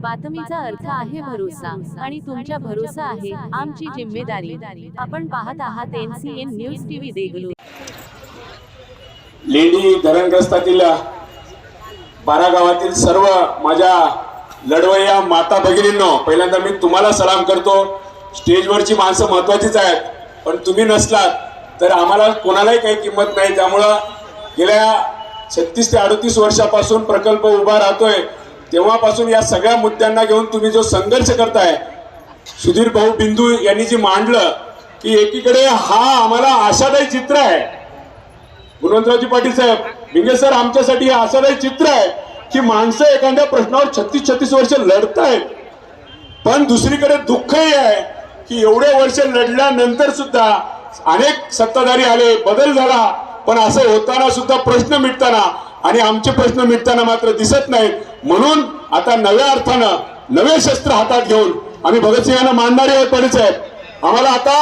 बातमीचा अर्थ आहे भरोसा आणि तुमच्या भरोसा आहे आमची जिम्मेदारी. आपण पाहत आहात एनसीएन न्यूज टीव्ही देगलूर. लेडी धरणग्रस्तातील बारा गावातील सर्व माझ्या लढवय्या माता भगिनींनो पहिल्यांदा मी तुम्हाला सलाम करतो. स्टेजवरची माणसं महत्वाचीच आहेत. पण तुम्ही नसलात तर आम्हाला कोणालाही काही किंमत नाही. त्यामुळं गेल्या छत्तीस ते अडतीस वर्षापासून प्रकल्प उभा राहतोय. तेव्हापासून या सगळ्या मुद्द्यांना घेऊन तुम्ही जो संघर्ष करताय सुधीर भाऊ बिंदू यांनी जे मांडलं की एकीकडे हा आम्हाला आशादायी चित्र आहे. गुणवंतरावजी पाटील साहेब भिंगे सर आमच्यासाठी हे आशादायी चित्र आहे की माणसं एखाद्या प्रश्नावर छत्तीस छत्तीस वर्ष लढतायत. पण दुसरीकडे दुःखही आहे की एवढे वर्ष लढल्यानंतर सुद्धा अनेक सत्ताधारी आले बदल झाला पण असं होताना सुद्धा प्रश्न मिटताना आणि आमचे प्रश्न मिटताना मात्र दिसत नाहीत. म्हणून आता नव्या अर्थानं नवे शस्त्र हातात घेऊन आम्ही भगतसिंगांना मानणारे आहोत पाटील साहेब आम्हाला आता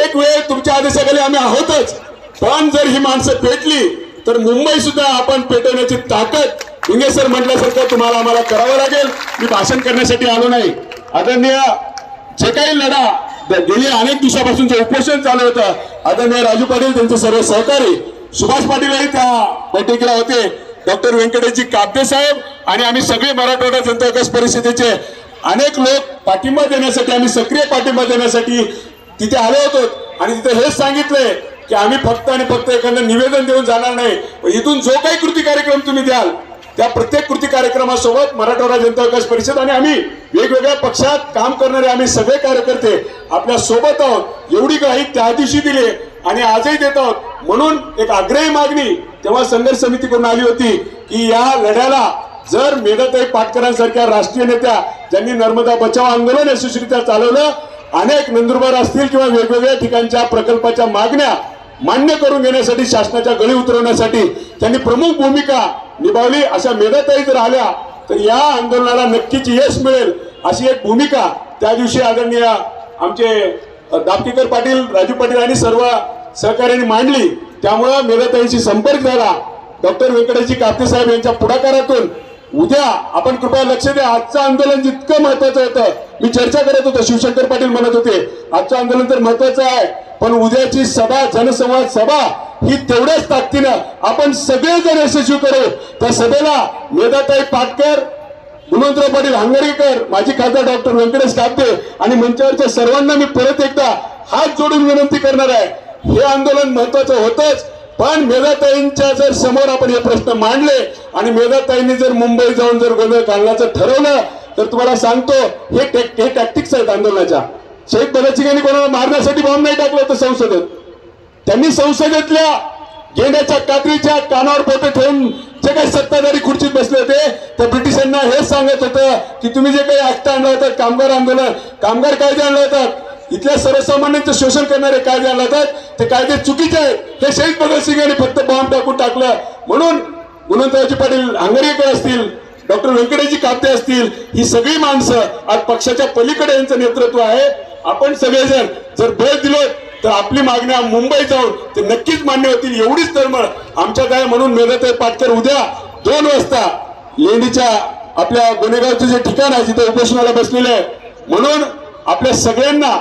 एक वेळ तुमच्या आदेशाखाली आम्ही आहोतच. पण जर ही माणसं पेटली तर मुंबई सुद्धा आपण पेटवण्याची ताकद इंगे सर म्हटल्यासारखं तुम्हाला आम्हाला करावं लागेल. मी भाषण करण्यासाठी आलो नाही. आदरणीय जे काही लढा गेली अनेक दिवसापासून जे उपोषण चालू होतं. आदरणीय राजू पाटील त्यांचे सर्व सहकारी सुभाष पाटीलही त्या बैठकीला होते. डॉक्टर व्यंकटेशजी कापते साहेब आणि आम्ही सगळे मराठवाडा जनता विकास परिषदेचे अनेक लोक पाठिंबा देण्यासाठी आम्ही सक्रिय पाठिंबा देण्यासाठी तिथे आलो होतो. आणि तिथे हेच सांगितलंय की आम्ही फक्त आणि फक्त एखादं निवेदन देऊन जाणार नाही. इथून जो काही कृती कार्यक्रम तुम्ही द्याल त्या प्रत्येक कृती कार्यक्रमासोबत मराठवाडा जनता विकास परिषद आणि आम्ही वेगवेगळ्या पक्षात काम करणारे आम्ही सगळे कार्यकर्ते आपल्यासोबत आहोत. एवढी काही त्या दिवशी दिली आणि आजही देत आहोत. म्हणून एक आग्रही मागणी तेव्हा संघर्ष समिती करून आली होती की या लढ्याला जर मेघताई पाटकरांसारख्या राष्ट्रीय नेत्या ज्यांनी नर्मदा बचाव आंदोलन यशस्वीरित्या चालवलं अनेक नंदुरबार असतील किंवा वेगवेगळ्या ठिकाणच्या प्रकल्पाच्या मागण्या मान्य करून घेण्यासाठी शासनाच्या गळी उतरवण्यासाठी त्यांनी प्रमुख भूमिका निभावली. अशा मेधाताई जर आल्या तर या आंदोलनाला नक्कीच यश मिळेल अशी एक भूमिका त्या दिवशी आदरणीय आमचे दापटीकर पाटील राजू पाटील आणि सर्व सहकार्यांनी मांडली. त्यामुळं मेधाताईशी संपर्क झाला. डॉक्टर व्यंकटेशजी कापते साहेब यांच्या पुढाकारातून. उद्या आपण कृपया लक्ष द्या. आजचं आंदोलन जितकं महत्वाचं होतं मी चर्चा करत होतो शिवशंकर पाटील म्हणत होते. आजचं आंदोलन तर महत्वाचं आहे पण उद्याची सभा जनसंवाद सभा ही तेवढ्याच ताकदीनं आपण सगळेजण यशस्वी करू. त्या सभेला मेधाताई पाटकर गुणवंतराव पाटील हांगरेकर माजी खासदार डॉक्टर व्यंकटेश कापते आणि मंचावरच्या सर्वांना मी परत एकदा हात जोडून विनंती करणार आहे. हे आंदोलन महत्वाचं होतच. पण मेधाताईंच्या जर समोर आपण हे प्रश्न मांडले आणि मेधाताईंनी जर मुंबई जाऊन जर गोंधळ घालण्याचं ठरवलं तर तुम्हाला सांगतो हे हे टॅक्टिक्स आहेत आंदोलनाच्या. शहीद भगतसिंगांनी कोणाला मारण्यासाठी बॉम्ब नाही टाकलं होतं संसदेत. त्यांनी संसदेतल्या घेण्याच्या कात्रीच्या कानावर बोटे ठेवून जे काही सत्ताधारी खुर्चीत बसले होते त्या ब्रिटिशांना हेच सांगत होतं की तुम्ही जे काही ऍक्ट आणलं होतं कामगार आंदोलन कामगार कायदे आणलं होतात इथल्या सर्वसामान्यांचं शोषण करणारे कायदे आणले होतात ते कायदे चुकीचे आहेत. हे शहीद भगतसिंग यांनी फक्त बॉम्ब टाकून टाकलं. म्हणून गुणवंतरावजी पाटील हांगरेकर असतील डॉक्टर व्यंकटेशजी कापते असतील ही सगळी माणसं आज पक्षाच्या पलीकडे यांचं नेतृत्व आहे. आपण सगळेजण जर बळ दिलो तर आपली मागण्या मुंबई जाऊन ते नक्कीच मान्य होतील. एवढीच तळमळ आमच्यात आहे म्हणून मेधाताई पाटकर उद्या दोन वाजता लेणीच्या आपल्या गुन्हेगावचं जे ठिकाण आहे जिथे उपोषणाला बसलेले आहे. म्हणून आपल्या सगळ्यांना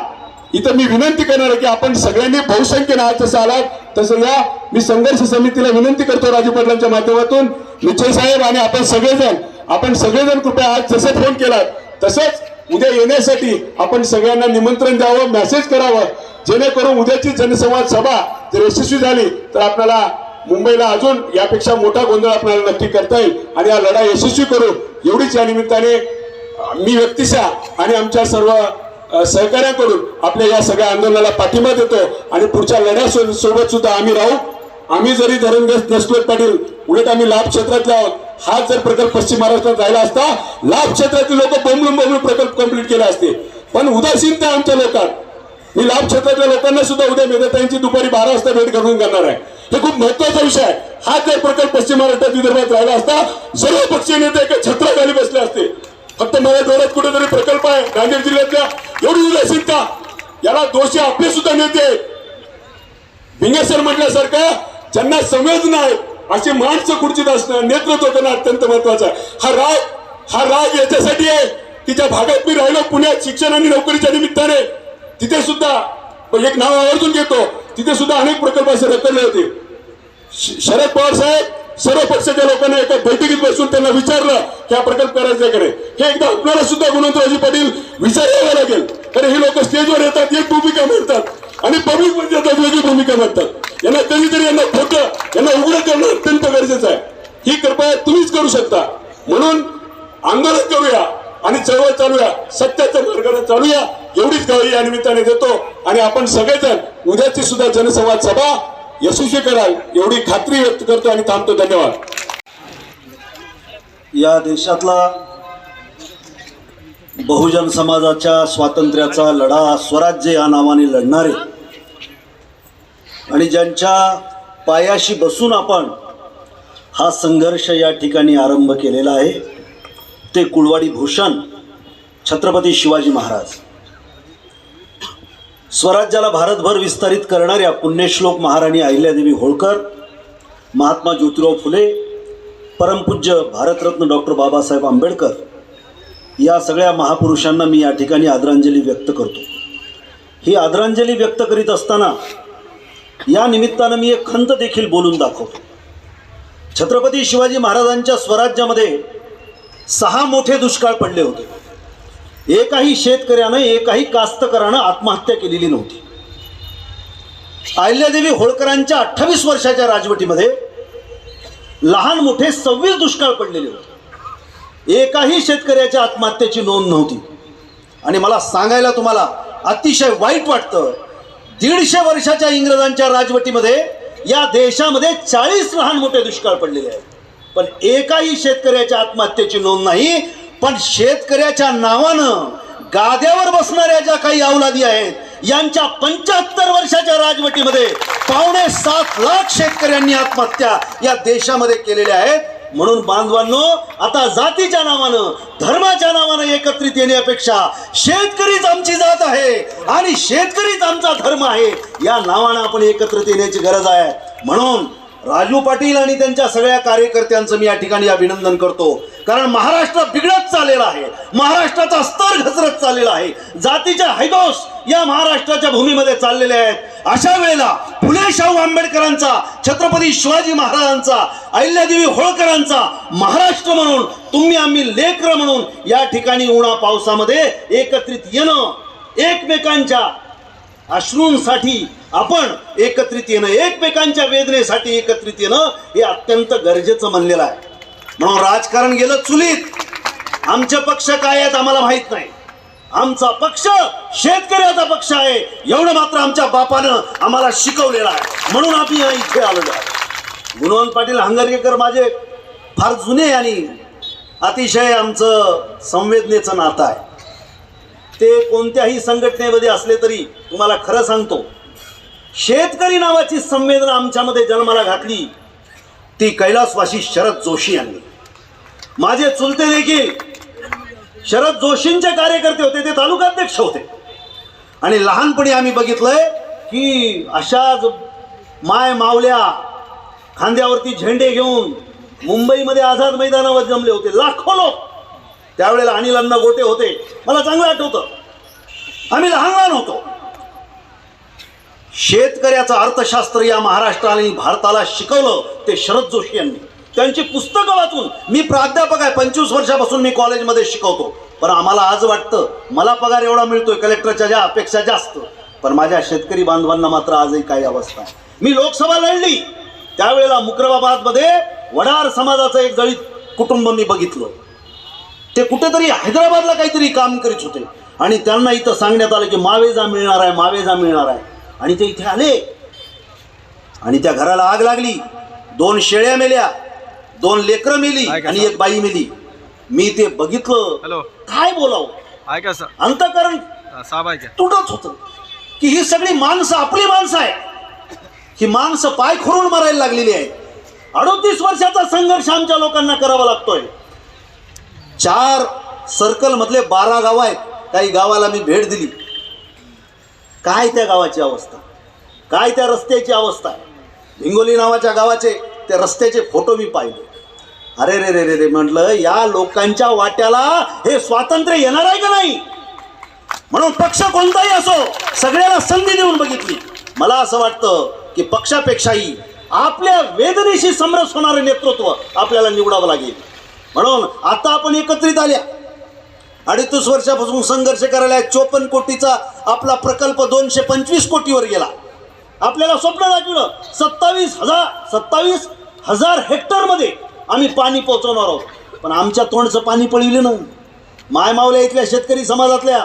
इथं मी विनंती करणार आहे की आपण सगळ्यांनी बहुसंख्येनं आज जसं आलात तसं या मी संघर्ष समितीला विनंती करतो राजू पाटलांच्या माध्यमातून. निश्चय साहेब आणि आपण सगळेजण आपण सगळेजण कृपया आज जसं फोन केलात तसंच उद्या येण्यासाठी आपण सगळ्यांना निमंत्रण द्यावं मेसेज करावं. जेणेकरून उद्याची जनसंवाद सभा जर यशस्वी झाली तर आपल्याला मुंबईला अजून यापेक्षा मोठा गोंधळ आपल्याला नक्की करता येईल. आणि हा लढा यशस्वी करू. एवढीच या निमित्ताने मी व्यक्तिशा आणि आमच्या सर्व सहकार्याकडून आपल्या या सगळ्या आंदोलनाला पाठिंबा देतो आणि पुढच्या लढ्या सोबत सुद्धा आम्ही राहू. आम्ही जरी धरणग्रस्त नसलो पाटील उलट आम्ही लाभ क्षेत्रातले आहोत. हा जर प्रकल्प पश्चिम महाराष्ट्रात राहिला असता लाभ क्षेत्रातील लोक बोंबलून बोंबलून प्रकल्प कंप्लीट केला असते. पण उदासीनता आमच्या लोकात. मी लाभ क्षेत्रातल्या लोकांना सुद्धा उद्या मेधताईंची दुपारी बारा वाजता भेट करून करणार आहे. हे खूप महत्त्वाचा विषय आहे. हा जर प्रकल्प पश्चिम महाराष्ट्रात विदर्भात राहिला असता सर्व पक्षीय नेते एका छत्राखाली बसले असते. फक्त मराठवाड्यात कुठेतरी प्रकल्प आहे. नांदेड जिल्ह्यातल्या एवढी उदासीनता याला दोषी आपले सुद्धा नेते आहेत. म्हटल्यासारखं ज्यांना संवेदना आहे अशी माणसं खुर्चीत असणं नेतृत्व करणं अत्यंत महत्वाचं आहे. हा राग हा राग याच्यासाठी आहे की ज्या भागात मी राहिलो पुण्यात शिक्षण आणि नोकरीच्या निमित्ताने तिथे सुद्धा एक नाव आवर्जून घेतो तिथे सुद्धा अनेक प्रकल्प असे रखडले होते. शरद पवार साहेब सर्व पक्षाच्या लोकांनी एका बैठकीत बसून त्यांना विचारलं की हा प्रकल्प करायचा करे हे एकदा आपल्याला सुद्धा गुणवंतराजी पाटील विचार यावा लागेल. कारण हे लोक स्टेजवर येतात एक भूमिका मांडतात. आणि पब्लिकमध्ये येतात वेगळी भूमिका मांडतात. यांना कधीतरी यांना खोटं यांना उघडं करणं अत्यंत गरजेचं आहे. ही कृपया तुम्हीच करू शकता. म्हणून आंदोलन करूया आणि चळवळ चालूया. सत्याच्या मार्गाने चालूया. एवढीच गावी या निमित्ताने देतो. आणि आपण सगळेजण उद्याची सुद्धा जनसंवाद सभा यशस्वी कराल एवढी खात्री व्यक्त करतो आणि थांबतो. धन्यवाद. या देशातला बहुजन समाजाच्या स्वातंत्र्याचा लढा स्वराज्य या नावाने लढणारे आणि ज्यांच्या पायाशी बसून आपण हा संघर्ष या ठिकाणी आरंभ केलेला आहे ते कुळवाडी भूषण छत्रपती शिवाजी महाराज. स्वराज्याला भारतभर विस्तारित करणाऱ्या पुण्यश्लोक महाराणी अहिल्यादेवी होळकर महात्मा ज्योतिराव फुले परमपूज्य भारतरत्न डॉक्टर बाबासाहेब आंबेडकर या सगळ्या महापुरुषांना मी या ठिकाणी आदरांजली व्यक्त करतो. ही आदरांजली व्यक्त करीत असताना या निमित्तानं मी एक खंत देखील बोलून दाखवतो. छत्रपती शिवाजी महाराजांच्या स्वराज्यामध्ये सहा मोठे दुष्काळ पडले होते. एकाही शेतकऱ्यानं एकाही कास्तकरानं आत्महत्या केलेली नव्हती. अहिल्यादेवी होळकरांच्या अठ्ठावीस वर्षाच्या राजवटीमध्ये लहान मोठे सव्वीस दुष्काळ पडलेले होते. एकाही शेतकऱ्याच्या आत्महत्येची नोंद नव्हती. आणि मला सांगायला तुम्हाला अतिशय वाईट वाटतं दीडशे वर्षाच्या इंग्रजांच्या राजवटीमध्ये या देशामध्ये चाळीस लहान मोठे दुष्काळ पडलेले आहेत. पण एकाही शेतकऱ्याच्या आत्महत्येची नोंद नाही पण शेतकऱ्याच्या नावानं गाद्यावर बसणाऱ्या ज्या काही अवलादी आहेत यांच्या पंच्याहत्तर वर्षाच्या राजवटीमध्ये पावणे सात लाख शेतकऱ्यांनी आत्महत्या या देशामध्ये केलेल्या आहेत. म्हणून बांधवांनो आता जातीच्या नावानं धर्माच्या नावानं एकत्रित येण्यापेक्षा शेतकरीच आमची जात आहे आणि शेतकरीच आमचा धर्म आहे या नावानं आपण एकत्रित येण्याची गरज आहे. म्हणून राजू पाटील आणि त्यांच्या सगळ्या कार्यकर्त्यांचं मी या ठिकाणी अभिनंदन करतो. कारण महाराष्ट्र बिघडत चाललेला आहे. महाराष्ट्राचा स्तर घसरत चाललेला आहे. जातीच्या हैदोस या महाराष्ट्राच्या भूमीमध्ये चाललेले आहेत. अशा वेळेला फुले शाहू आंबेडकरांचा छत्रपती शिवाजी महाराजांचा अहिल्यादेवी होळकरांचा महाराष्ट्र म्हणून तुम्ही आम्ही लेकर म्हणून या ठिकाणी उन्हा पावसामध्ये एकत्रित येणं एकमेकांच्या अश्रूंसाठी आपण एकत्रित येणं एकमेकांच्या वेदनेसाठी एकत्रित येणं हे अत्यंत गरजेचं म्हणलेलं आहे. म्हणून राजकारण गेलं चुलीत. आमचे पक्ष काय आहेत आम्हाला माहीत नाही. आमचा पक्ष शेतकऱ्याचा पक्ष आहे. एवढं मात्र आमच्या बापानं आम्हाला शिकवलेलं आहे. म्हणून आम्ही इथे आलेलो आहे. गुणवंत पाटील हंगरगेकर माझे फार जुने आणि अतिशय आमचं संवेदनेचं नातं आहे. ते कोणत्याही संघटनेमध्ये असले तरी तुम्हाला खरं सांगतो शेतकरी नावाची संवेदना आमच्यामध्ये जन्माला घातली ती कैलासवासी शरद जोशी यांनी. माझे चुलते देखील शरद जोशींचे कार्यकर्ते होते ते तालुकाध्यक्ष होते. आणि लहानपणी आम्ही बघितलंय की अशाच माय मावल्या खांद्यावरती झेंडे घेऊन मुंबईमध्ये आझाद मैदानावर जमले होते लाखो लोक. त्यावेळेला अनिल अण्णा गोटे होते. मला चांगलं आठवतं. आम्ही लहान लहान होतो. शेतकऱ्याचं अर्थशास्त्र या महाराष्ट्राने भारताला शिकवलं ते शरद जोशी यांनी. त्यांची पुस्तकं वाचून मी प्राध्यापक आहे. पंचवीस वर्षापासून मी कॉलेजमध्ये शिकवतो. पण आम्हाला आज वाटतं मला पगार एवढा मिळतोय कलेक्टरच्या ज्या अपेक्षा जास्त. पण माझ्या शेतकरी बांधवांना मात्र आजही काही अवस्था आहे मी लोकसभा लढली. त्यावेळेला मुक्रबाबादमध्ये वडार समाजाचं एक दलित कुटुंब मी बघितलं. ते कुठेतरी हैदराबादला काहीतरी काम करीत होते. आणि त्यांना इथं सांगण्यात आलं की मावेजा मिळणार आहे मावेजा मिळणार आहे. आणि ते इथे आले. आणि त्या घराला आग लागली. दोन शेळ्या मेल्या दोन लेकरं मेली आहे आणि? एक बाई मेली. मी ते बघितलं. काय बोलावं? आहे अंतकरण आहे तुटत होतं. की ही सगळी माणसं आपली माणसं आहे ही माणसं पाय खोरून मारायला लागलेली आहेत. अडोतीस वर्षाचा संघर्ष आमच्या लोकांना करावा लागतोय. चार सर्कलमधले बारा गाव आहेत. काही गावाला मी भेट दिली. काय त्या गावाची अवस्था? काय त्या रस्त्याची अवस्था? हिंगोली नावाच्या गावाचे त्या रस्त्याचे फोटो मी पाहिले. अरे रे रे रे रे म्हटलं या लोकांच्या वाट्याला हे स्वातंत्र्य येणार आहे का नाही? म्हणून पक्ष कोणताही असो सगळ्याला संधी देऊन बघितली. मला असं वाटतं की पक्षापेक्षाही आपल्या वेदनेशी समरस होणारं नेतृत्व आपल्याला निवडावं लागेल. म्हणून आता आपण एकत्रित आल्या. अडीच वर्षापासून संघर्ष करायला चोपन्न कोटीचा आपला प्रकल्प दोनशे पंचवीस कोटीवर गेला. आपल्याला स्वप्न दाखवलं सत्तावीस हजार सत्तावीस हजार हेक्टरमध्ये आम्ही पाणी पोहोचवणार आहोत. पण आमच्या तोंडचं पाणी पळविलं ना मायमावल्या इथल्या शेतकरी समाजातल्या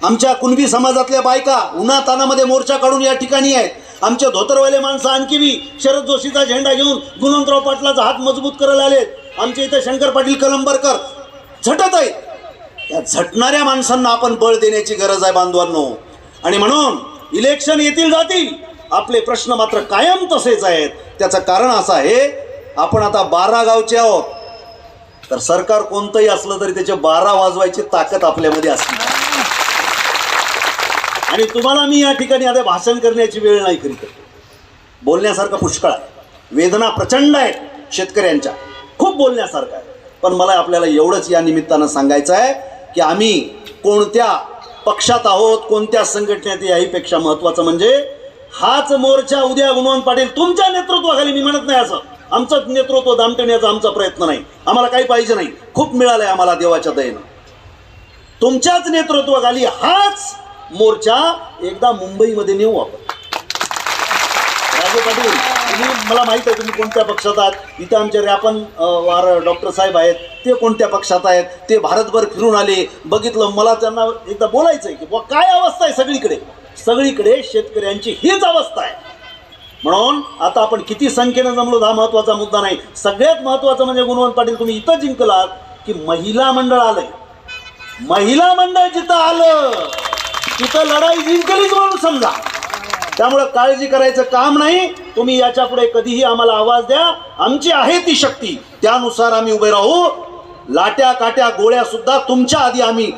आमच्या कुणबी समाजातल्या बायका उन्हा तानामध्ये मोर्चा काढून या ठिकाणी आहेत. आमच्या धोतरवाले माणसं आणखी बी शरद जोशीचा झेंडा घेऊन गुणवंतराव पाटलाचा हात मजबूत करायला आलेत. आमच्या इथे शंकर पाटील कलंबरकर झटत आहेत. या झटणाऱ्या माणसांना आपण बळ देण्याची गरज आहे बांधवांनो. आणि म्हणून इलेक्शन येतील जातील. आपले प्रश्न मात्र कायम तसेच आहेत. त्याचं कारण असं आहे आपण आता बारा गावचे आहोत. तर सरकार कोणतंही असलं तरी त्याचे बारा वाजवायची ताकद आपल्यामध्ये असते. आणि तुम्हाला मी या ठिकाणी आता भाषण करण्याची वेळ नाही करीत बोलण्यासारखं पुष्कळ आहे. वेदना प्रचंड आहेत शेतकऱ्यांच्या. खूप बोलण्यासारखं आहे. पण मला आपल्याला एवढंच या निमित्तानं सांगायचं आहे की आम्ही कोणत्या पक्षात आहोत कोणत्या संघटनेत याहीपेक्षा महत्त्वाचं म्हणजे हाच मोर्चा उद्या गुणवंत पाटील तुमच्या नेतृत्वाखाली मी म्हणत नाही असं. आमचं नेतृत्व दामटण्याचा आमचा प्रयत्न नाही. आम्हाला काही पाहिजे नाही. खूप मिळालंय आम्हाला देवाच्या दयेनं. तुमच्याच नेतृत्वाखाली हाच मोर्चा एकदा मुंबईमध्ये नेऊ आपण. राजे पाटील तुम्ही मला माहीत आहे तुम्ही कोणत्या पक्षात आहात. इथं आमचे रॅपन वार डॉक्टर साहेब आहेत. ते कोणत्या पक्षात आहेत? ते भारतभर फिरून आले. बघितलं मला त्यांना एकदा बोलायचं आहे की बुवा काय अवस्था आहे सगळीकडे? सगळीकडे शेतकऱ्यांची हीच अवस्था आहे. म्हणून आता आपण किती संख्येनं जमलो हा महत्त्वाचा मुद्दा नाही. सगळ्यात महत्वाचं म्हणजे गुणवंत पाटील तुम्ही इथं जिंकलात की महिला मंडळ आलंय. महिला मंडळ जिथं आलं तिथं लढाई जिंकलीच म्हणून समजा. त्यामुळं काळजी करायचं काम नाही. तुम्ही याच्यापुढे कधीही आम्हाला आवाज द्या. आमची आहे ती शक्ती. त्यानुसार आम्ही उभे राहू. लाट्या काट्या गोळ्या सुद्धा तुमच्या आधी आम्ही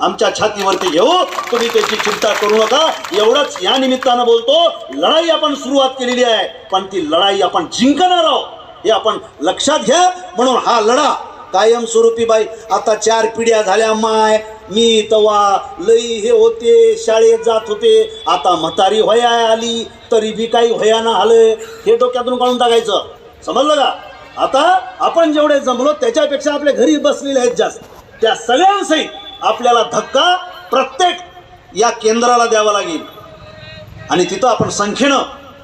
आमच्या छातीवरती घेऊ. तुम्ही त्याची चिंता करू नका. एवढंच या निमित्तानं बोलतो. लढाई आपण सुरुवात केलेली आहे. पण ती लढाई आपण जिंकणार आहोत हे आपण लक्षात घ्या. म्हणून हा लढा कायमस्वरूपी बाई. आता चार पिढ्या झाल्या माय. मी तवा लई हे होते शाळेत जात होते. आता म्हातारी होया आली तरी बी काही होयाना आलं. हे डोक्यातून काढून टाकायचं. समजलं का? आता आपण जेवढे जमलो त्याच्यापेक्षा आपल्या घरी बसलेले आहेत जास्त. त्या सगळ्यांसहित आपल्याला धक्का प्रत्येक या केंद्राला द्यावा लागेल. आणि तिथं आपण संख्येनं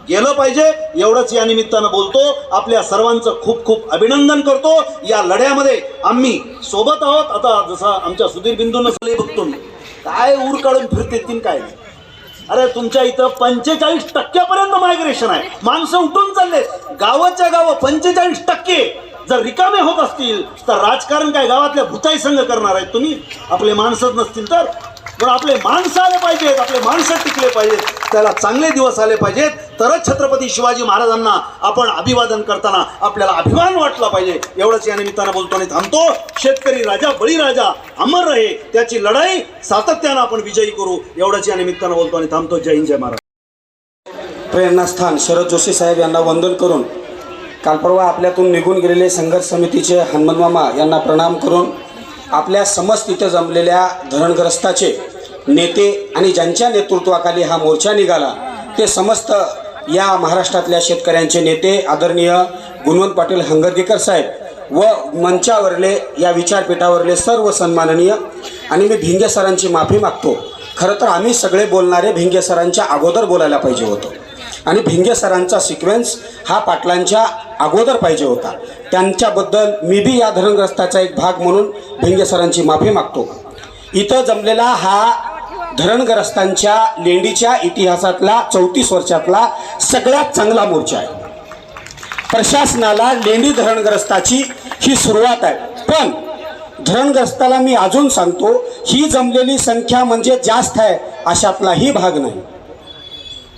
गेलं पाहिजे एवढंच या निमित्तानं बोलतो. आपल्या सर्वांचं खूप खूप अभिनंदन करतो. या लढ्यामध्ये आम्ही सोबत आहोत. आता जसा आमच्या सुधीर बिंदूंना सगळे बघतो मी. काय ऊर काढून फिरते तीन काय नाही. अरे तुमच्या इथं पंचेचाळीस टक्क्यापर्यंत मायग्रेशन आहे. माणसं उठून चालले गावाच्या गावं पंचेचाळीस टक्के. जर रिकामे होत असतील तर राजकारण काय गावातल्या भूताई संघ करणार आहेत तुम्ही? आपले माणसंच नसतील तर. पण आपले माणसं आले पाहिजेत. आपले माणसं टिकले पाहिजेत. त्याला चांगले दिवस आले पाहिजेत. तरच छत्रपती शिवाजी महाराजांना आपण अभिवादन करताना आपल्याला अभिमान वाटला पाहिजे. एवढंच या निमित्तानं बोलतो आणि थांबतो. शेतकरी राजा बळीराजा अमर रहे त्याची लढाई सातत्यानं आपण विजयी करू. एवढंच या निमित्तानं बोलतो आणि थांबतो. जय हिंद जय महाराज प्रेरणास्थान शरद जोशी साहेब यांना वंदन करून काल परवा आपल्यातून निघून गेलेले संघर्ष समितीचे हनुमंतमामा यांना प्रणाम करून आपल्या समस्त इथं जमलेल्या धरणग्रस्ताचे नेते आणि ज्यांच्या नेतृत्वाखाली हा मोर्चा निघाला ते समस्त या महाराष्ट्रातल्या शेतकऱ्यांचे नेते आदरणीय गुणवंत पाटील हंगरगेकर साहेब व मंचावरले या विचारपीठावरले सर्व सन्माननीय आणि मी भिंगे सरांची माफी मागतो. खरं तर आम्ही सगळे बोलणारे भिंगे सरांच्या अगोदर बोलायला पाहिजे होतो. आणि भिंगे सरांचा सिक्वेन्स हा पाटलांच्या अगोदर पाहिजे होता. त्यांच्याबद्दल मी बी या धरणग्रस्ताचा एक भाग म्हणून भिंगे सरांची माफी मागतो. इथं जमलेला हा धरणग्रस्तांच्या लेंडीच्या इतिहासातला चौतीस वर्षातला सगळ्यात चांगला मोर्चा आहे. प्रशासनाला लेंडी धरणग्रस्ताची ही सुरुवात आहे. पण धरणग्रस्ताला मी अजून सांगतो ही जमलेली संख्या म्हणजे जास्त आहे अशातलाही भाग नाही.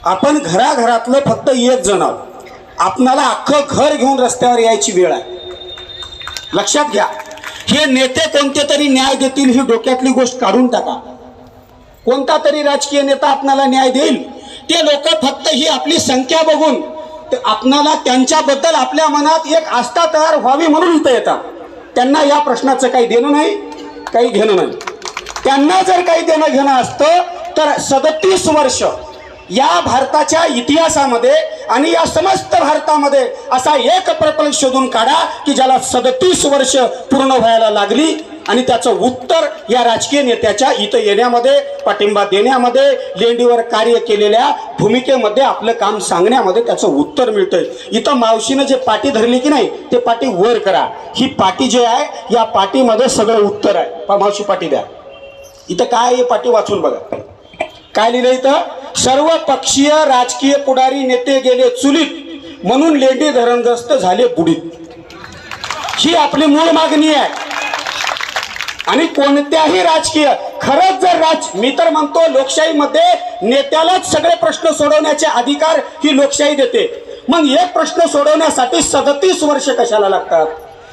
आपण घराघरातलं फक्त एक जण आहोत. आपणाला अख्खं घर घेऊन रस्त्यावर यायची वेळ आहे. लक्षात घ्या हे नेते कोणते तरी न्याय देतील ही डोक्यातली गोष्ट काढून टाका. कोणता तरी राजकीय नेता आपणाला न्याय देईल? ते लोक फक्त ही आपली संख्या बघून आपणाला त्यांच्याबद्दल आपल्या मनात एक आस्था तयार व्हावी म्हणून इथं येतात. त्यांना या प्रश्नाचं काही देणं नाही काही घेणं नाही. त्यांना जर काही देणं घेणं असतं तर सदतीस वर्ष या भारताच्या इतिहासामध्ये आणि या समस्त भारतामध्ये असा एक प्रकल्प शोधून काढा की ज्याला सदतीस वर्ष पूर्ण व्हायला लागली. आणि त्याचं उत्तर या राजकीय नेत्याच्या इथं येण्यामध्ये पाठिंबा देण्यामध्ये लेंडीवर कार्य केलेल्या भूमिकेमध्ये आपलं काम सांगण्यामध्ये त्याचं उत्तर मिळतंय. इथं मावशीनं जे पाठी धरली की नाही ते पाठी वर करा. ही पाठी जे आहे या पाठीमध्ये सगळं उत्तर आहे. मावशी पाठी द्या. इथं काय आहे हे पाठी वाचून बघा. काय लिहिलं इथं? सर्व पक्षीय राजकीय पुढारी नेते गेले चुलीत म्हणून लेंडी धरणग्रस्त झाले बुडीत. ही आपली मूळ मागणी आहे. आणि कोणत्याही राजकीय खरंच जर राज मी तर म्हणतो लोकशाहीमध्ये नेत्यालाच सगळे प्रश्न सोडवण्याचे अधिकार ही लोकशाही देते. मग एक प्रश्न सोडवण्यासाठी सदतीस वर्ष कशाला लागतात?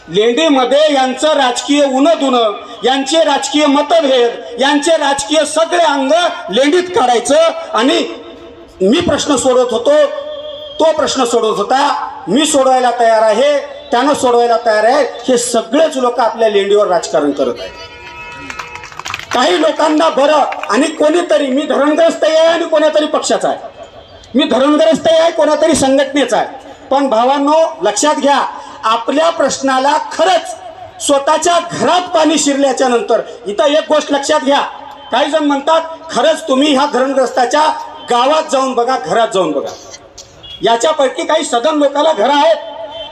लेंडीमध्ये यांचं राजकीय उणं यांचे राजकीय मतभेद यांचे राजकीय सगळे अंग लेंडीत काढायचं आणि मी प्रश्न सोडवत होतो तो प्रश्न सोडवत होता मी सोडवायला तयार आहे त्यानं सोडवायला तयार आहे हे सगळेच लोक आपल्या लेंडीवर राजकारण करत आहेत. काही लोकांना बरं आणि कोणीतरी मी धरणग्रस्त आहे आणि कोणातरी पक्षाचा आहे. मी धरणग्रस्त आहे कोणातरी संघटनेचा आहे. पण भावांनो लक्षात घ्या आपल्या प्रश्नाला खरंच स्वतःच्या घरात पाणी शिरल्याच्या नंतर इथं एक गोष्ट लक्षात घ्या. काही जण म्हणतात खरंच तुम्ही ह्या धरणग्रस्ताच्या गावात जाऊन बघा घरात जाऊन बघा. याच्यापैकी काही सदन लोकांना घरं आहेत.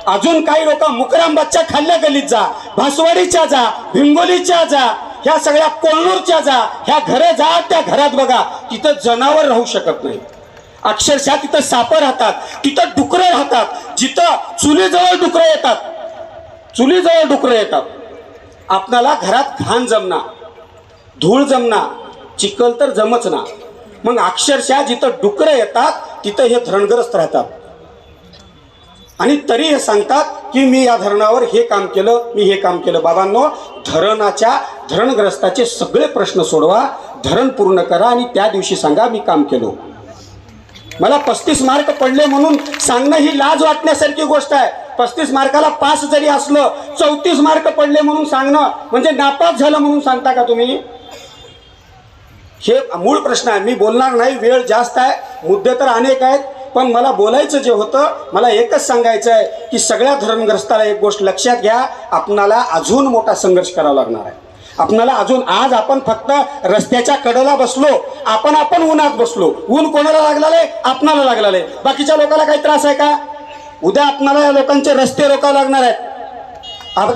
अजून काही लोक मुकरामबादच्या खाल्ल्या गलीत जा भासवाडीच्या जा भिंगोलीच्या जा ह्या सगळ्या कोल्लूरच्या जा ह्या घरे जा त्या घरात बघा तिथं जनावर राहू शकत नाही. अक्षरशः तिथं सापं राहतात तिथं डुकरं राहतात जिथं चुलीजवळ डुकरं येतात. चुलीजवळ डुकरं येतात. आपणाला घरात घाण जमना धूळ जमना चिखल तर जमच ना. मग अक्षरशः जिथं डुकरं येतात तिथं हे धरणग्रस्त राहतात. आणि तरी हे सांगतात की मी या धरणावर हे काम केलं मी हे काम केलं. बाबांनो धरणाच्या धरणग्रस्ताचे सगळे प्रश्न सोडवा धरण पूर्ण करा आणि त्या दिवशी सांगा मी काम केलो. मला पस्तीस मार्क पडले म्हणून सांगणं ही लाज वाटण्यासारखी गोष्ट आहे. पस्तीस मार्काला पास जरी असलं चौतीस मार्क पडले म्हणून सांगणं म्हणजे नापास झालं म्हणून सांगता का तुम्ही? हे मूळ प्रश्न आहे. मी बोलणार नाही वेळ जास्त आहे. मुद्दे तर अनेक आहेत. पण मला बोलायचं जे होतं मला एकच सांगायचं आहे की सगळ्या धरणग्रस्ताला एक गोष्ट लक्षात घ्या आपणाला अजून मोठा संघर्ष करावा लागणार आहे. आपणाला अजून आज आपण फक्त रस्त्याच्या कडेला बसलो आपण आपण उन्हात बसलो. ऊन कोणाला लागलेलं? आहे आपणाला लागलेलं. आहे बाकीच्या लोकांना काही त्रास आहे का? उद्या आपणाला या लोकांचे रस्ते रोकावे लागणार आहेत.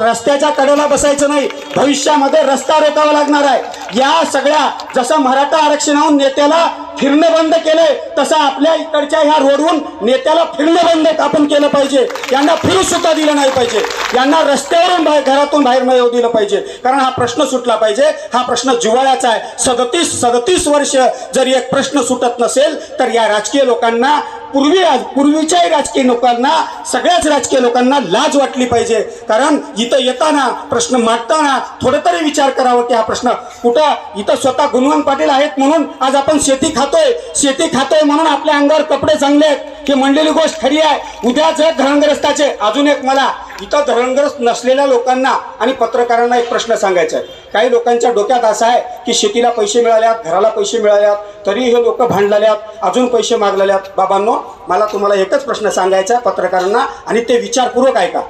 रस्त्याच्या कडेला बसायचं नाही भविष्यामध्ये रस्ता रोकावा लागणार आहे. या सगळ्या जसं मराठा आरक्षणाहून नेत्याला फिरणं बंद केलंय तसं आपल्या इकडच्या ह्या रोडवरून नेत्याला फिरणं बंद आपण केलं पाहिजे. यांना फिरू सुद्धा दिलं नाही पाहिजे. यांना रस्त्यावरून बाहेर घरातून बाहेर न येऊ दिलं पाहिजे. कारण हा प्रश्न सुटला पाहिजे. हा प्रश्न जिवाळ्याचा आहे. सदतीस सदतीस वर्ष जर एक प्रश्न सुटत नसेल तर या राजकीय लोकांना पूर्वी पूर्वीच्याही राजकीय लोकांना सगळ्याच राजकीय लोकांना लाज वाटली पाहिजे. कारण इथं येताना प्रश्न मांडताना थोडं तरी विचार करावं की हा प्रश्न कुठं इथं स्वतः गुणवंत पाटील आहेत म्हणून आज आपण शेती खातोय शेती खातोय म्हणून आपल्या अंगावर कपडे चांगले आहेत. की म्हणलेली गोष्ट खरी आहे. उद्या जर धरणग्रस्ताचे अजून एक मला इथं धरणग्रस्त नसलेल्या लोकांना आणि पत्रकारांना एक प्रश्न सांगायचा आहे. काही लोकांच्या डोक्यात असा आहे की शेतीला पैसे मिळाल्यात घराला पैसे मिळाल्यात तरी हे लोक भांडलेल्यात अजून पैसे मागलेल्यात. बाबांनो मला तुम्हाला एकच प्रश्न सांगायचा आहे पत्रकारांना आणि ते विचारपूर्वक ऐका.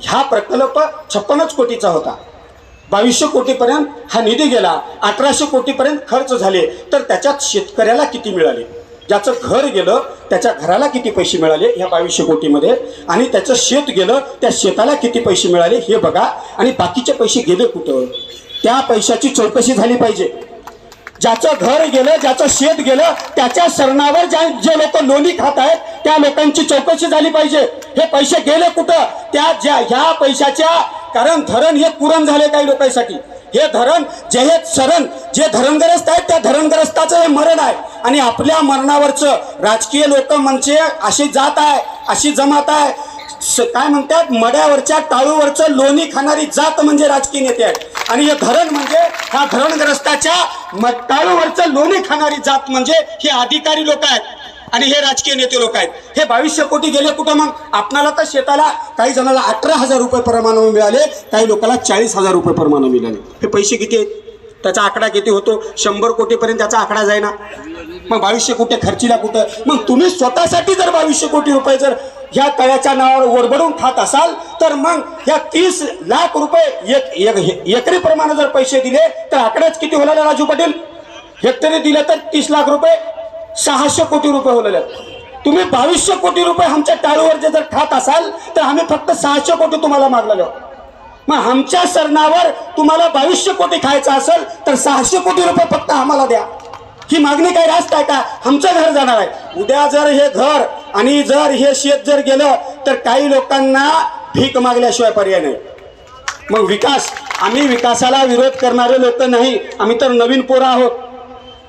ह्या प्रकल्प छप्पनच कोटीचा होता. बावीसशे कोटीपर्यंत हा निधी गेला अठराशे कोटीपर्यंत खर्च झाले तर त्याच्यात शेतकऱ्याला किती मिळाले? ज्याचं घर गेलं त्याच्या घराला किती पैसे मिळाले ह्या बावीसशे कोटीमध्ये? आणि त्याचं शेत गेलं त्या शेताला किती पैसे मिळाले हे बघा. आणि बाकीचे पैसे गेले कुठं? त्या पैशाची चौकशी झाली पाहिजे. ज्याचं घर गेलं ज्याचं शेत गेलं त्याच्या सरणावर ज्या जे लोक लोणी खात आहेत त्या लोकांची चौकशी झाली पाहिजे. हे पैसे गेले कुठं? त्या ज्या ह्या पैशाच्या कारण धरण हे पुरण झाले काही लोकांसाठी. हे धरण जे हे सरण जे धरणग्रस्त आहेत त्या धरणग्रस्ताचं हे मरण आहे. आणि आपल्या मरणावरचं राजकीय लोक म्हणजे अशी जात आहे अशी जमात आहे. काय म्हणतात? मड्यावरच्या टाळूवरचं लोणी खाणारी जात म्हणजे राजकीय नेते आहेत. आणि हे धरण म्हणजे ह्या धरणग्रस्ताच्या म- टाळूवरचं लोणी खाणारी जात म्हणजे हे अधिकारी लोक आहेत. आणि हे राजकीय नेते लोक आहेत. हे बावीसशे कोटी गेले कुठं मग? आपणाला तर शेताला काही जणाला अठरा हजार रुपये प्रमाणावर मिळाले काही लोकांना चाळीस हजार रुपये प्रमाण मिळाले. हे पैसे किती आहेत? त्याचा आकडा किती होतो? शंभर कोटीपर्यंत त्याचा आकडा जाईना. मग बावीसशे कोटी खर्चीला कुठं? मग तुम्ही स्वतःसाठी जर बावीसशे कोटी रुपये जर ह्या तळ्याच्या नावावर ओरबडून खात असाल तर मग ह्या तीस लाख रुपये एक एक एकरी प्रमाणे जर पैसे दिले तर आकडेच किती होणार राजू पाटील? हेक्टरी दिले तर तीस लाख रुपये. सहाशे कोटी रुपये होलेले तुम्ही बावीसशे कोटी रुपये आमच्या टाळूवर जे जर खात असाल तर आम्ही फक्त सहाशे कोटी तुम्हाला मागलेलो मग आमच्या सरणावर तुम्हाला बावीसशे कोटी खायचं असेल तर सहाशे कोटी रुपये फक्त आम्हाला द्या. ही मागणी काय रास्त आहे का? आमचं घर जाणार आहे. उद्या जर हे घर आणि जर हे शेत जर गेलं तर काही लोकांना भीक मागल्याशिवाय पर्याय नाही. मग विकास आम्ही विकासाला विरोध करणारे लोक नाही. आम्ही तर नवीन पोरं आहोत.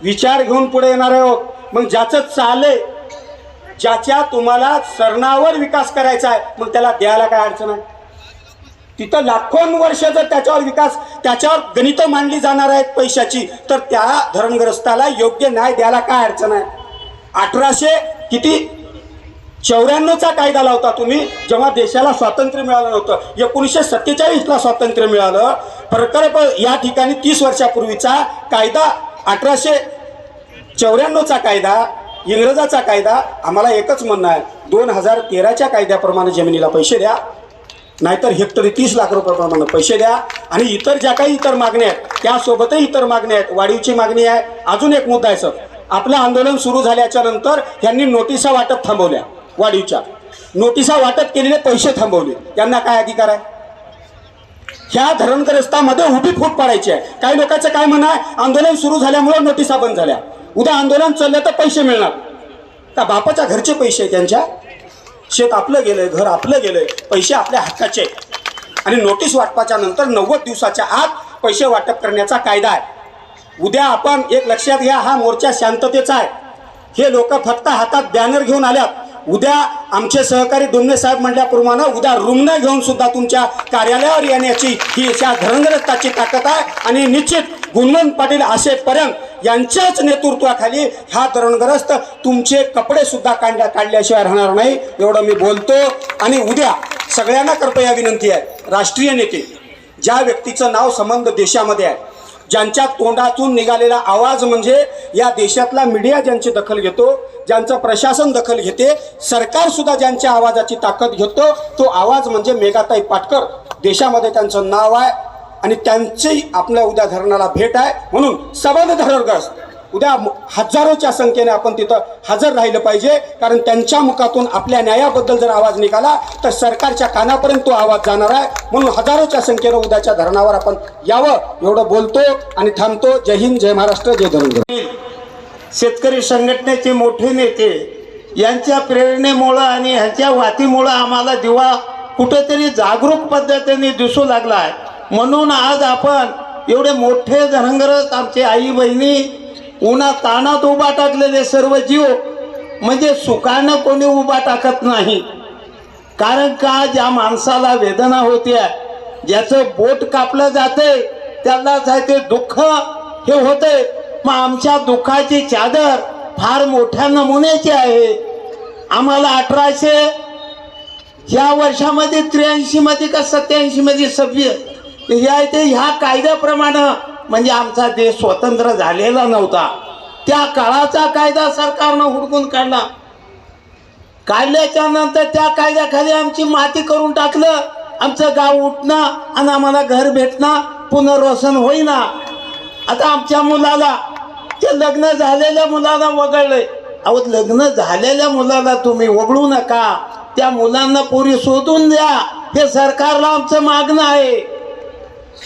विचार घेऊन पुढे येणार आहोत. मग ज्याचं चाले ज्याच्या तुम्हाला सरणावर विकास करायचा आहे मग त्याला द्यायला काय अडचण आहे? तिथं लाखोन वर्ष जर त्याच्यावर विकास त्याच्यावर गणित मांडली जाणार आहेत पैशाची तर त्या धरणग्रस्ताला योग्य न्याय द्यायला काय अडचण आहे? अठराशे किती? चौऱ्याण्णवचा कायदा लावता तुम्ही जेव्हा देशाला स्वातंत्र्य मिळालं नव्हतं. एकोणीसशे सत्तेचाळीसला स्वातंत्र्य मिळालं. प्रकल्प या ठिकाणी तीस वर्षापूर्वीचा कायदा अठराशे चौऱ्याण्णवचा कायदा इंग्रजाचा कायदा आम्हाला एकच म्हणणं आहे दोन हजार तेराच्या कायद्याप्रमाणे जमिनीला पैसे द्या नाहीतर हेक्टरी तीस लाख रुपयाप्रमाणे पैसे द्या आणि इतर ज्या काही इतर मागण्या आहेत त्यासोबतही इतर मागण्या आहेत वाढीवची मागणी आहे. अजून एक मुद्दा आहे सर. आपलं आंदोलन सुरू झाल्याच्यानंतर यांनी नोटिसा वाटप थांबवल्या वाढीवच्या नोटिसा वाटप केलेले पैसे थांबवले. यांना काय अधिकार आहे? ह्या धरणग्रस्तामध्ये उभी फूट पाडायची आहे. काही लोकांचं काय म्हणणं आहे? आंदोलन सुरू झाल्यामुळे नोटिसा बंद झाल्या. उद्या आंदोलन चाललं तर पैसे मिळणार. का बापाच्या घरचे पैसे त्यांच्या शेत आपलं गेलंय घर आपलं गेलंय. पैसे आपल्या हक्काचे आणि नोटीस वाटपाच्या नंतर नव्वद दिवसाच्या आत पैसे वाटप करण्याचा कायदा आहे. उद्या आपण एक लक्षात घ्या हा मोर्चा शांततेचा आहे. हे लोक फक्त हातात बॅनर घेऊन आल्यात. उद्या आमचे सहकारी दुमने साहेब म्हटल्याप्रमाणे उद्या रुग्ण घेऊन सुद्धा तुमच्या कार्यालयावर येण्याची ही त्या धरणग्रस्ताची ताकद आहे. आणि निश्चित गुणवंत पाटील असेपर्यंत यांच्याच नेतृत्वाखाली हा धरणग्रस्त तुमचे कपडे सुद्धा काढल्या काढल्याशिवाय राहणार नाही एवढं मी बोलतो. आणि उद्या सगळ्यांना कृपया विनंती आहे राष्ट्रीय नेते ज्या व्यक्तीचं नाव संबंध देशामध्ये आहे ज्यांच्या तोंडातून निघालेला आवाज म्हणजे या देशातला मीडिया ज्यांची दखल घेतो ज्यांचं प्रशासन दखल घेते सरकारसुद्धा ज्यांच्या आवाजाची ताकद घेतो तो आवाज म्हणजे मेघाताई पाटकर. देशामध्ये त्यांचं नाव आहे आणि त्यांची आपल्या उद्या धरणाला भेट आहे. म्हणून सबंध धरणग्रस्त उद्या हजारोच्या संख्येने आपण तिथं हजर राहिलं पाहिजे. कारण त्यांच्या मुखातून आपल्या न्यायाबद्दल जर आवाज निघाला तर सरकारच्या कानापर्यंत तो आवाज जाणार आहे. म्हणून हजारोच्या संख्येनं उद्याच्या धरणावर आपण यावं एवढं बोलतो आणि थांबतो. जय हिंद जय महाराष्ट्र जय धरणग्रस्त शेतकरी संघटनेचे मोठे नेते यांच्या प्रेरणेमुळं आणि ह्याच्या वातीमुळं आम्हाला दिवा कुठेतरी जागरूक पद्धतीने दिसू लागला आहे म्हणून आज आपण एवढे मोठे धनंगरच आमचे आई बहिणी उन्हा ताणात उभा टाकलेले सर्व जीव म्हणजे सुखानं कोणी उभा टाकत नाही. कारण का ज्या माणसाला वेदना होत्या ज्याचं बोट कापलं जाते त्यालाच आहे ते दुःख हे होतंय. मग आमच्या दुःखाची चादर फार मोठ्या नमुन्याची आहे. आम्हाला अठराशे ह्या वर्षामध्ये त्र्याऐंशी मध्ये का सत्याऐंशी मध्ये सभ्य या ते ह्या कायद्याप्रमाणे म्हणजे आमचा देश स्वतंत्र झालेला नव्हता. त्या काळाचा कायदा सरकारनं हुडकून काढला. काढल्याच्या नंतर त्या कायद्याखाली आमची माती करून टाकलं. आमचं गाव उठणं आणि आम्हाला घर भेटणं पुनर्वसन होईना. आता आमच्या मुलाला ते लग्न झालेल्या मुलाला वगळलंय. अहो लग्न झालेल्या मुलाला तुम्ही वगळू नका. त्या मुलांना पुरी शोधून द्या. हे सरकारला आमचं मागणं आहे.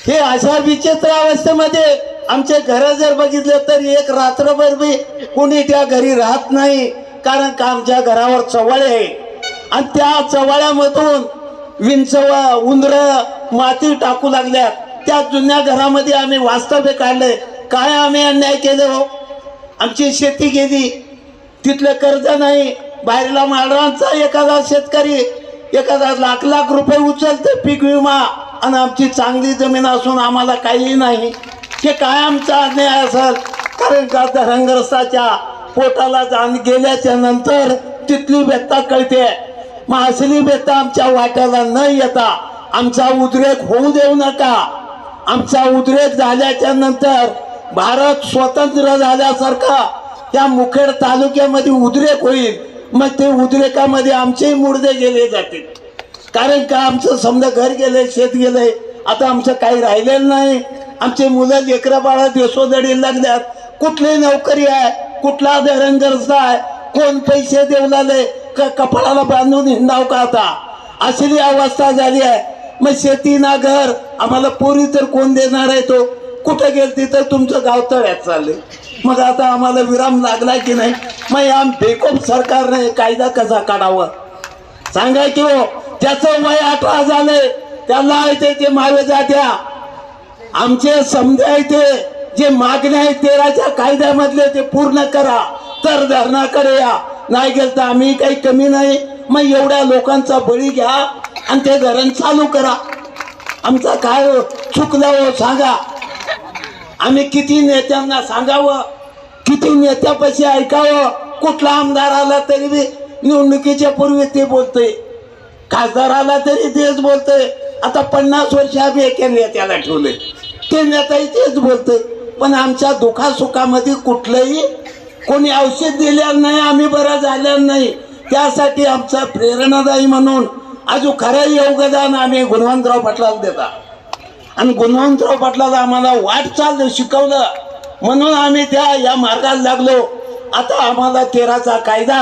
हे अशा विचित्र अवस्थेमध्ये आमचे घर जर बघितलं तर एक रात्रभर बी कोणी त्या घरी राहत नाही कारण का आमच्या घरावर चवळे आहे. आणि त्या चवळ्यामधून विंचव उंदर माती टाकू लागल्या. त्या जुन्या घरामध्ये आम्ही वास्तव्य काढले काय आम्ही अन्याय केले हो? आमची शेती गेली. तिथलं कर्ज नाही. बाहेरला माळरांचा एखादा शेतकरी एखादा लाख लाख रुपये उचलते पीक विमा. आणि आमची चांगली जमीन असून आम्हाला काही नाही. हे काय आमचा अन्याय असेल? कारण का धरणग्रस्ताच्या पोटाला जाण गेल्याच्यानंतर तिथली व्यथा कळते. मग असली व्यथा आमच्या वाट्याला न येता आमचा उद्रेक होऊ देऊ नका. आमचा उद्रेक झाल्याच्यानंतर भारत स्वतंत्र झाल्यासारखा त्या मुखेड तालुक्यामध्ये उद्रेक होईल. मग ते उद्रेकामध्ये आमचेही मुर्दे गेले जातील. कारण का आमचं समजा घर गेलंय शेत गेलंय आता आमचं काही राहिलेलं नाही. आमचे मुलं लेकरं बाळा देसोदडी लागल्यात. कुठली नोकरी आहे कुठला धरणग्रस्त आहे कोण पैसे देऊ लागले का कपाळाला बांधून हिंडाव का आता? अशी अवस्था झाली आहे. मग शेती ना घर आम्हाला पोरी तर कोण देणार आहे तो? कुठं गेलती तर तुमचं गाव तळ्यात चालले मग आता आम्हाला विराम लागला की नाही? मग या बेकोप सरकारने कायदा कसा काढावा? सांगा की हो त्याचं वय अठरा झालंय. त्याला येते ते मावे जात्या आमचे समजा ते जे मागणे आहे तेराच्या कायद्यामधले ते पूर्ण करा. तर धरणाकडे या. नाही गेल तर आम्ही काही कमी नाही. मग एवढ्या लोकांचा बळी घ्या आणि ते धरण चालू करा. आमचा काय हो, चुकलं हो? सांगा. आम्ही किती नेत्यांना सांगावं? किती नेत्यापाशी ऐकावं? कुठला आमदार आला तरी बी निवडणुकीच्या पूर्वी ते बोलतोय. खासदाराला तरी तेच बोलतोय. आता पन्नास वर्ष आम्ही एका नेत्याला ठेवले ते नेताही तेच बोलतोय. पण आमच्या दुखासुखामध्ये कुठलंही कोणी औषध दिलेलं नाही आम्ही बरं झालेलं नाही. त्यासाठी आमचा प्रेरणादायी म्हणून अजून खरं योगदान आम्ही गुणवंतराव पाटलाला देता. आणि गुणवंतराव पाटलाला आम्हाला वाटचाल शिकवलं. म्हणून आम्ही त्या या मार्गाला लागलो. आता आम्हाला तेराचा कायदा